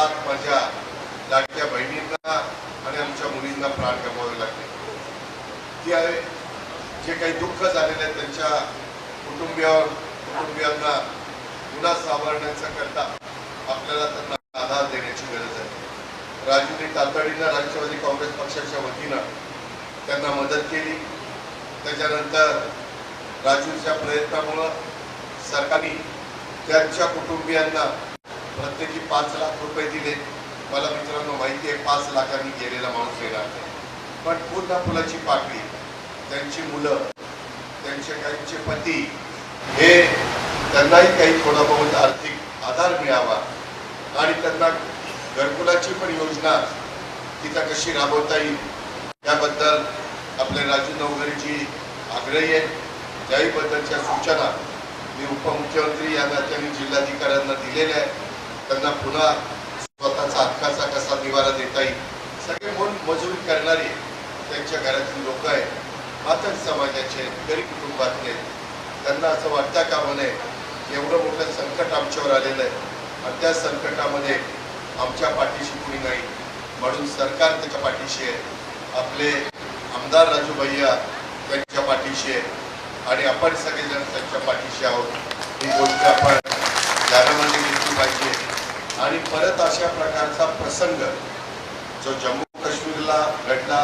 साथ माझ्या लाडक्या बहिणींना आणि आमच्या मुलींना प्राण गमावे लागले. ती आहे जे काही दुःख झालेलं आहे त्यांच्या कुटुंबियावर कुटुंबियांना पुन्हा सावरण्याचा करता आपल्याला त्यांना आधार देण्याची गरज आहे. राजूने तातडीनं राष्ट्रवादी काँग्रेस पक्षाच्या वतीनं त्यांना मदत केली. त्याच्यानंतर राजूच्या प्रयत्नामुळं सरकारने त्यांच्या कुटुंबियांना प्रत्येकी पाच लाख रुपये दिले. मला मित्रांनो माहिती आहे पाच लाखांनी गेलेला माणूस येणार नाही पण पूर्ण फुलाची पाकळी त्यांची मुलं त्यांचे काहींचे पती हे त्यांनाही काही थोडा बहुत आर्थिक आधार मिळावा. आणि त्यांना घरकुलाची पण योजना तिथं कशी राबवता येईल त्याबद्दल आपले राजू नवघरीजी आग्रही आहेत त्याहीबद्दलच्या सूचना मी उपमुख्यमंत्री या नात्याने जिल्हाधिकाऱ्यांना दिलेल्या आहेत. त्यांना पुन्हा स्वतःचा हक्काचा कसा निवारा देता येईल? सगळे म्हणून मजुरी करणारे त्यांच्या घरातील लोक आहेत. मातक समाजाचे गरीब कुटुंबातले. त्यांना असं वाटता कामा नये एवढं मोठं संकट आमच्यावर आलेलं आहे? आणि त्या संकटामध्ये आमच्या पाठीशी कुणी नाही. म्हणून सरकार त्याच्या पाठीशी आहे. आपले आमदार राजू भैया त्यांच्या पाठीशी आहे. आणि आपण सगळेजण त्यांच्या पाठीशी आहोत. ही गोष्ट आपण ध्यानामध्ये घेतली पाहिजे. आणि परत अशा प्रकारचा प्रसंग जो जम्मू काश्मीरला घडला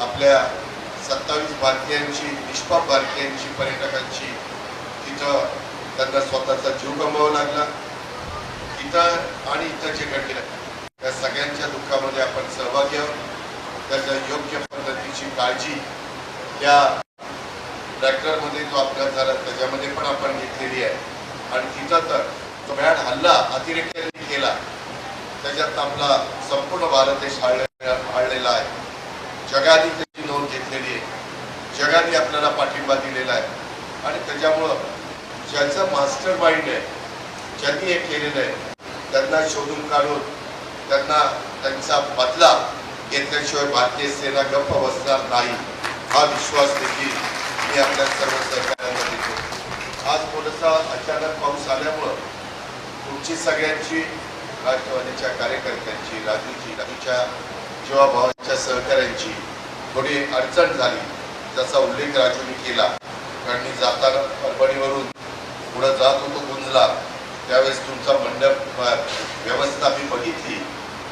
आपल्या सत्तावीस भारतीयांची निष्पाप भारतीयांची पर्यटकांची तिथं त्यांना स्वतःचा जीव गमवावा लागला. इथं आणि इथं जे घडलं त्या सगळ्यांच्या दुःखामध्ये आपण सहभागी आहोत. त्याच्या योग्य पद्धतीची काळजी त्या ट्रॅक्टरमध्ये जो अपघात झाला त्याच्यामध्ये पण आपण घेतलेली आहे. आणि तिथं तर तो भ्याड हल्ला अतिरेक्याने केला. त्याच्यात आपला संपूर्ण भारत देश हाळलेला आहे. जगाने त्याची नोंद घेतलेली आहे. जगाने आपल्याला पाठिंबा दिलेला आहे. आणि त्याच्यामुळं ज्याचं मास्टर माइंड आहे ज्यांनी हे केलेलं आहे त्यांना शोधून काढून त्यांना त्यांचा बदला घेतल्याशिवाय भारतीय सेना गप्प बसणार नाही हा विश्वास देखील मी आपल्या सर्व सरकारांना देतो. आज थोडंसं अचानक पाऊस आल्यामुळं तुमची सगळ्यांची राष्ट्रवादीच्या कार्यकर्त्यांची राजूची राजूच्या जीवाभावाच्या सहकाऱ्यांची थोडी अडचण झाली. त्याचा उल्लेख राजूने केला कारण मी जाताना परभणीवरून पुढं जात होतो गुंजला. त्यावेळेस तुमचा मंडप व्यवस्था मी बघितली.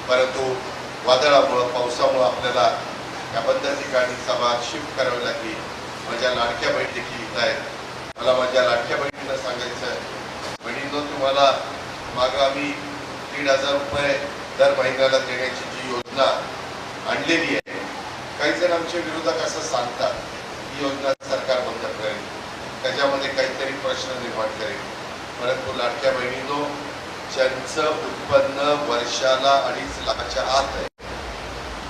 परंतु वादळामुळं पावसामुळं आपल्याला याबद्दल ठिकाणी सभा शिफ्ट करावी लागली. माझ्या लाडक्या बहीण देखील येत आहेत मला माझ्या लाडक्या बहिणींना सांगायचं आहे. तुम्हाला मागं आम्ही दीड हजार रुपये दर महिन्याला देण्याची जी योजना आणलेली आहे काही जण आमच्या विरोधक असं सांगतात ही योजना सरकार बंद करेल त्याच्यामध्ये काहीतरी प्रश्न निर्माण करेल. परंतु लाडक्या बहिणीनो ज्यांचं उत्पन्न वर्षाला अडीच लाखाच्या आत आहे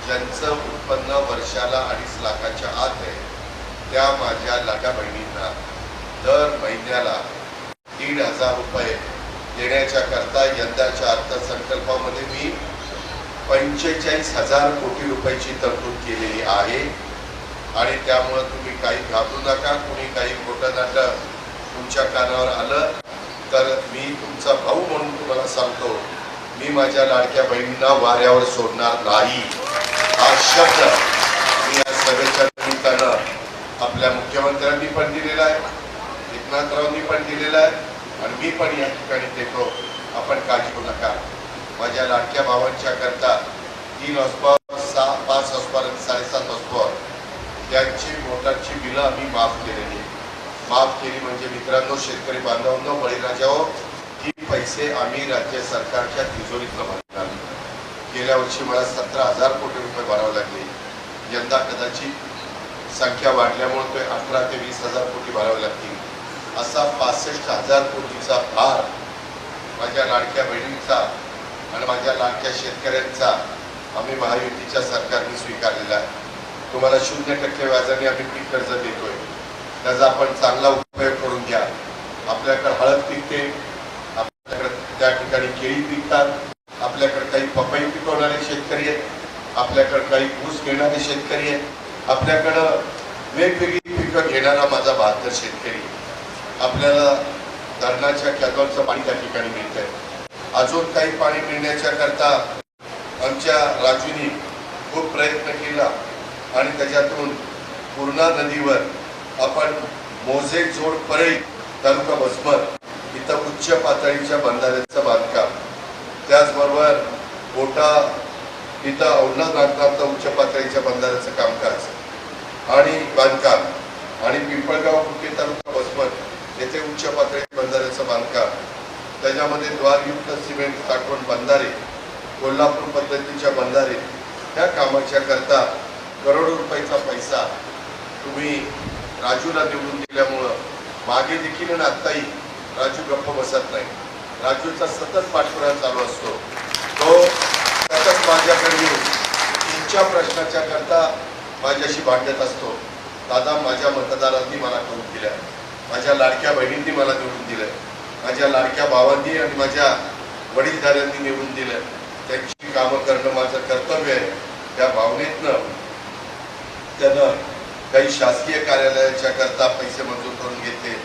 ज्यांचं उत्पन्न वर्षाला अडीच लाखाच्या आत आहे त्या माझ्या लाडक्या बहिणींना दर महिन्याला दीड हजार रुपये देण्याच्या करता यंदाच्या अर्थसंकल्पामध्ये मी पंचेचाळीस हजार कोटी रुपयाची तरतूद केलेली आहे. आणि त्यामुळं तुम्ही काही घाबरू नका कुणी काही खोटं नाटक तुमच्या कानावर आलं तर मी तुमचा भाऊ म्हणून तुम्हाला सांगतो मी माझ्या लाडक्या बहिणींना वाऱ्यावर सोडणार नाही. हा शब्द मी या सभेच्या निमित्तानं आपल्या मुख्यमंत्र्यांनी पण दिलेला आहे एकनाथरावांनी पण दिलेला आहे. आणि मी पण या ठिकाणी देतो. आपण काळजी करू. नका माझ्या लाडक्या भावांच्या करता तीन हॉस्पॉवर सहा पाच हॉस्पॉवर आणि साडेसात हॉस्पॉवर त्यांची मोटारची बिलं आम्ही माफ केलेली. माफ केली म्हणजे मित्रांनो शेतकरी बांधवांनो बळीराजाओ ही पैसे आम्ही राज्य सरकारच्या तिजोरीतनं भरणार. गेल्या वर्षी मला सतरा हजार कोटी रुपये भरावे लागले. यंदा कदाचित संख्या वाढल्यामुळे ते अठरा ते वीस हजार कोटी भरावे लागतील. असा पासष्ट हजार कोटीचा भार माझ्या लाडक्या बहिणींचा आणि माझ्या लाडक्या शेतकऱ्यांचा आम्ही महायुतीच्या सरकारने स्वीकारलेला आहे. तुम्हाला शून्य टक्के व्याजाने आम्ही पीक कर्ज देतोय. त्याचा आपण चांगला उपयोग करून घ्या. आपल्याकडे हळद पिकते आपल्याकडे त्या ठिकाणी केळी पिकतात आपल्याकडे काही पपई पिकवणारे शेतकरी आहेत आपल्याकडे काही ऊस घेणारे शेतकरी आहेत आपल्याकडं वेगवेगळी पिकं घेणारा माझा बहात्तर शेतकरी आपल्याला धरणाच्या कॅनॉलचं पाणी त्या ठिकाणी मिळतंय. अजून काही पाणी मिळण्याच्या करता आमच्या राजूनी खूप प्रयत्न केला आणि त्याच्यातून पूर्णा नदीवर आपण मोजे जोड परळी तालुका बसमर इथं उच्च पातळीच्या बंधाऱ्याचं बांधकाम. त्याचबरोबर कोटा इथं औंढा नागनाथ उच्च पातळीच्या बंधाऱ्याचं कामकाज आणि बांधकाम. आणि पिंपळगाव कुटे तालुका वसमत येथे उच्च पातळी बंधाऱ्याचं बांधकाम. त्याच्यामध्ये द्वारयुक्त सिमेंट साठवण बंधारे कोल्हापूर पद्धतीच्या बंधारे त्या कामाच्या करता करोडो रुपयाचा पैसा तुम्ही राजूला निवडून दिल्यामुळं मागे देखील आणि आत्ताही राजू गप्प बसत नाही. राजूचा सतत पाठपुरा चालू असतो. तो सतत माझ्याकडे येऊन तुमच्या प्रश्नाच्या करता माझ्याशी भांडत असतो. दादा माझ्या मतदारांनी मला करून दिल्या. माझ्या लाडक्या बहिणींनी मला निवडून दिलं माझ्या लाडक्या भावांनी आणि माझ्या वडीलधाऱ्यांनी निवडून दिलं त्यांची कामं करणं माझं कर्तव्य आहे. त्या भावनेतनं त्यानं काही शासकीय कार्यालयाच्या करता पैसे मंजूर करून घेतले.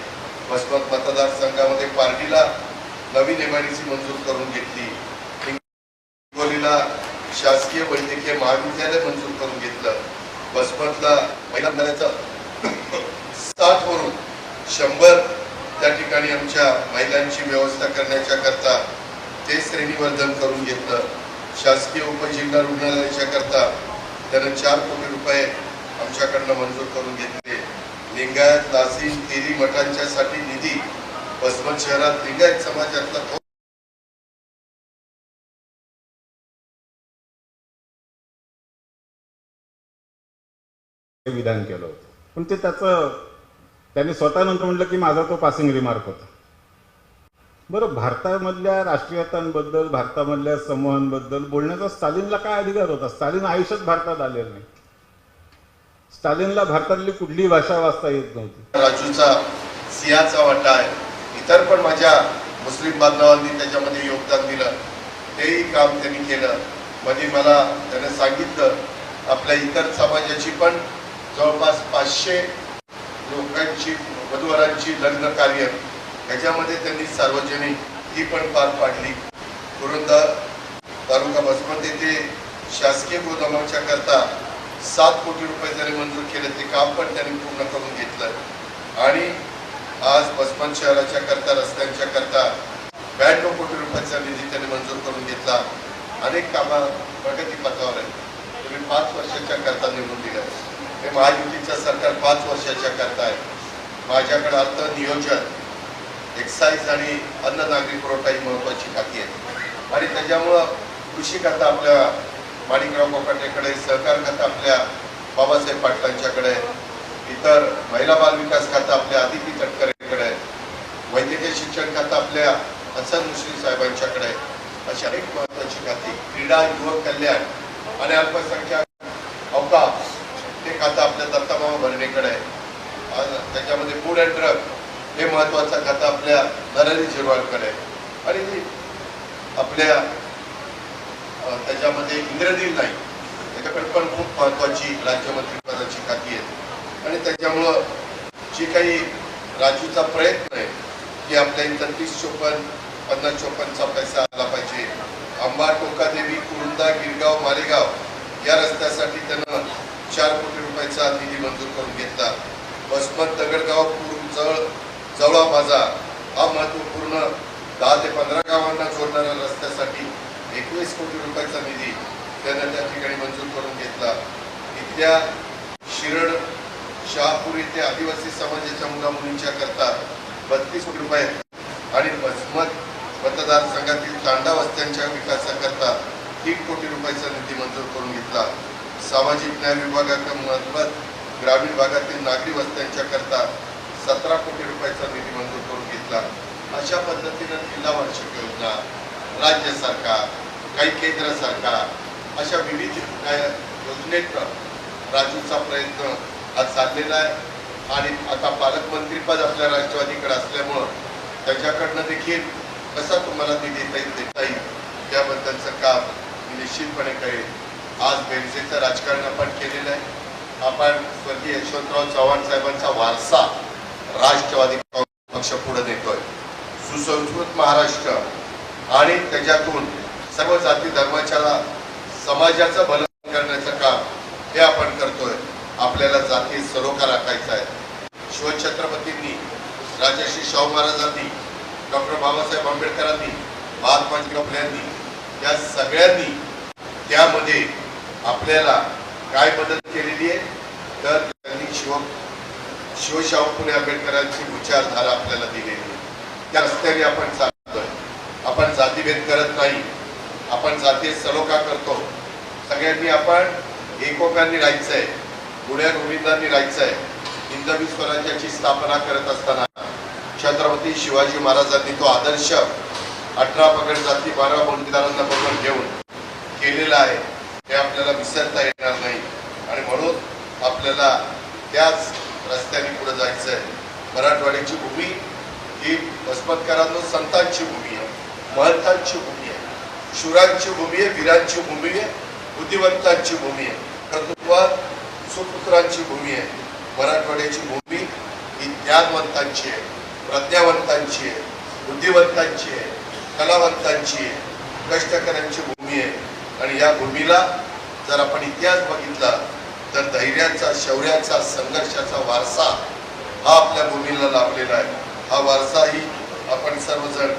वसमत मतदारसंघामध्ये पार्टीला नवीन एमआयडीसी मंजूर करून घेतली. हिंगोलीला शासकीय वैद्यकीय महाविद्यालय मंजूर करून घेतलं. वसमतला महिला शंभर त्या ठिकाणी आमच्या महिलांची व्यवस्था करण्याच्या करता ते श्रेणीवर्धन करून घेतलं. शासकीय उपजिल्हा रुग्णालयाच्या करता त्यानं चार कोटी रुपये आमच्याकडनं मंजूर करून घेतले. लिंगायत लासीन तेरी मठांच्या साठी निधी वसमत शहरात लिंगायत समाजातला विधान केलं होतं. पण ते त्याचं त्यांनी स्वतः नंतर म्हटलं की माझा तो पासिंग रिमार्क होता. बरं भारतामधल्या राष्ट्रीयतांबद्दल भारतामधल्या समूहांबद्दल बोलण्याचा स्टालिनला काय अधिकार होता? स्टालिन आयुष्यात भारतात आलेला नाही. स्टालिनला भारतातली कुठलीही भाषा वाचता येत नव्हती. राजूचा सिंहाचा वाटा आहे. इतर पण माझ्या मुस्लिम बांधवांनी त्याच्यामध्ये योगदान दिलं. तेही काम त्यांनी केलं. मध्ये मला त्याने सांगितलं आपल्या इतर समाजाची पण जवळपास पाचशे लोकांची वधूवरांची लग्न कार्य. ह्याच्यामध्ये त्यांनी सार्वजनिक ही पण पार पाडली. पुरंदा तालुका बसमत येथे शासकीय गोदामाच्या करता सात कोटी रुपये त्याने मंजूर केले ते काम पण त्यांनी पूर्ण करून घेतलं. आणि आज बसमत शहराच्या करता रस्त्यांच्या करता ब्याण्णव कोटी रुपयाचा निधी त्यांनी मंजूर करून घेतला. अनेक कामं प्रगतीपथावर आहेत. तुम्ही पाच वर्षाच्या करता निवडून दिल्या. हे महायुतीचं सरकार पाच वर्षाच्या करता आहे माझ्याकडे अर्थ नियोजन एक्साईज आणि अन्न नागरी पुरवठा ही महत्वाची खाती आहे आणि त्याच्यामुळं कृषी खाता आपल्या माणिकराव कोकाटेकडे सहकार खाता आपल्या बाबासाहेब पाटलांच्याकडे इतर महिला बाल विकास खाता आपल्या आदिती तटकरेकडे वैद्यकीय शिक्षण खातं आपल्या हसन मुश्रीफ साहेबांच्याकडे आहे. अशी अनेक महत्वाची खाती क्रीडा युवक कल्याण आणि अल्पसंख्याक खातं आपल्या दत्तामामा भरणेकडे आहे. त्याच्यामध्ये फूड अँड ड्रग हे महत्वाचं खातं आपल्या नरहरी झिरवाळकडे आहे. आणि आपल्या त्याच्यामध्ये इंद्रनील नाही. त्याच्याकडे पण खूप महत्वाची राज्यमंत्रीपदाची खाती आहेत. आणि त्याच्यामुळं जी काही राजूचा प्रयत्न आहे की आपल्या इथं तीस चोपन्न पन्नास चोपन्नचा पैसा आला पाहिजे. आंबा टोकादेवी कुरुंदा गिरगाव मालेगाव या रस्त्यासाठी त्यानं चार कोटी रुपयाचा निधी मंजूर करून घेतला. वसमत दगडगाव पूर जवळ जवळा बाजार हा महत्त्वपूर्ण दहा ते पंधरा गावांना जोडणाऱ्या रस्त्यासाठी एकवीस कोटी रुपयाचा निधी त्यानं त्या ठिकाणी मंजूर करून घेतला. इथल्या शिरड शहापूर येथे आदिवासी समाजाच्या मुला मुलींच्या करता बत्तीस कोटी रुपये आणि वसमत मतदारसंघातील तांडा वस्त्यांच्या विकासाकरता तीन कोटी रुपयाचा निधी मंजूर करून घेतला. सामाजिक न्याय विभागामार्फत ग्रामीण भागातील नागरी वस्त्यांच्या करता सतरा कोटी रुपयाचा निधी मंजूर करून घेतला. अशा पद्धतीनं जिल्हा वार्षिक योजना राज्य सरकार काही केंद्र सरकार अशा विविध योजनेत राजूचा प्रयत्न हा चाललेला आहे. आणि आता पालकमंत्रीपद आपल्या राष्ट्रवादीकडे असल्यामुळं त्याच्याकडनं देखील कसा तुम्हाला निधी देता येईल देता येईल त्याबद्दलचं काम निश्चितपणे करेल आज बेलसेचं राजकारण आपण केलेलं आहे. आपण स्वर्गीय यशवंतराव चव्हाण साहेबांचा वारसा राष्ट्रवादी काँग्रेस पक्ष पुढे नेतोय. सुसंस्कृत महाराष्ट्र आणि त्याच्यातून सर्व जाती धर्माच्या समाजाचं भलं करण्याचं काम हे आपण करतोय. आपल्याला जाती सरोकार राखायचा आहे. शिवछत्रपतींनी राजर्षी शाहू महाराजांनी डॉक्टर बाबासाहेब आंबेडकरांनी महात्मा फुल्यांनी या सगळ्यांनी त्यामध्ये आपल्याला काय मदत केलेली आहे तर त्यांनी शिव शिवशाहू फुले आंबेडकरांची विचारधारा आपल्याला दिलेली आहे. त्या रस्त्याने आपण चालतोय. आपण जातीभेद करत नाही. आपण जातीय सलोखा करतो. सगळ्यांनी आपण एकोप्याने राहायचंय. गुण्या गोविंदांनी राहायचंय. हिंदवी स्वराज्याची स्थापना करत असताना छत्रपती शिवाजी महाराजांनी तो आदर्श अठरा पगड जाती बारा बंदीदारांना बरोबर घेऊन केलेला आहे. हे आपल्याला विसरता येणार नाही. आणि म्हणून आपल्याला त्याच रस्त्याने पुढे जायचं आहे मराठवाड्याची भूमी ही वसमतकरांनो संतांची भूमी आहे महंतांची भूमी आहे शुरांची भूमी आहे वीरांची भूमी आहे बुद्धिवंतांची भूमी आहे कर्तृत्वात सुपुत्रांची भूमी आहे. मराठवाड्याची भूमी ही ज्ञानवंतांची आहे प्रज्ञावंतांची आहे बुद्धिवंतांची आहे कलावंतांची आहे कष्टकऱ्यांची भूमी आहे. आणि या भूमीला जर आपण इतिहास बघितला तर धैर्याचा शौर्याचा संघर्षाचा वारसा हा आपल्या भूमीला लाभलेला आहे. हा वारसाही आपण सर्वजण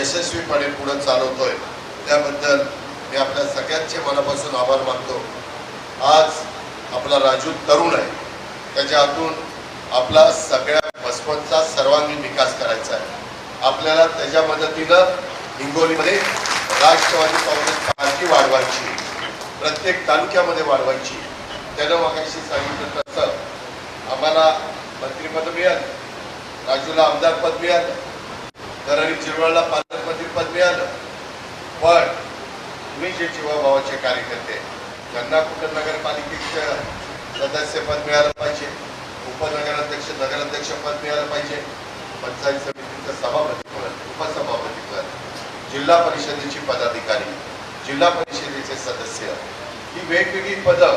यशस्वीपणे पुढे चालवतोय. त्याबद्दल मी आपल्या सगळ्यांचे मनापासून आभार मानतो. आज आपला राजू तरुण आहे. त्याच्या हातून आपला सगळ्या बसवतचा सर्वांगीण विकास करायचा आहे. आपल्याला त्याच्या मदतीनं हिंगोलीमध्ये राष्ट्रवादी काँग्रेस पार्टी वाढवायची. प्रत्येक तालुक्यामध्ये वाढवायची. त्यानं मगाशी सांगितलं तसं. आम्हाला मंत्रिपद मिळालं. राजूला आमदार पद मिळालं. दरणी चिरवळला पालकमंत्री पद मिळालं. पण तुम्ही जे जीवाभावाचे कार्यकर्ते त्यांना कुठं नगरपालिकेचं सदस्य पद मिळालं पाहिजे उपनगराध्यक्ष नगराध्यक्ष पद मिळालं पाहिजे पंचायत समितीचं सभापती पद उपसभापती पद जिल्हा परिषदेची पदाधिकारी जिल्हा परिषदेचे सदस्य. ही वेगवेगळी पदं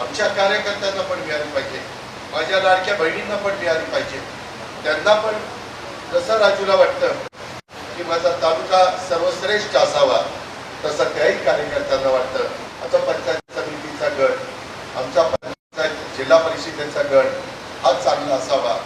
आमच्या कार्यकर्त्यांना पण मिळाली पाहिजे. माझ्या लाडक्या बहिणींना पण मिळाली पाहिजे. त्यांना पण जसं राजूला वाटतं की माझा तालुका सर्वश्रेष्ठ असावा तसं त्याही कार्यकर्त्यांना वाटतं. आता पंचायत समितीचा गट आमचा पंचायत जिल्हा परिषदेचा गट हा चांगला असावा.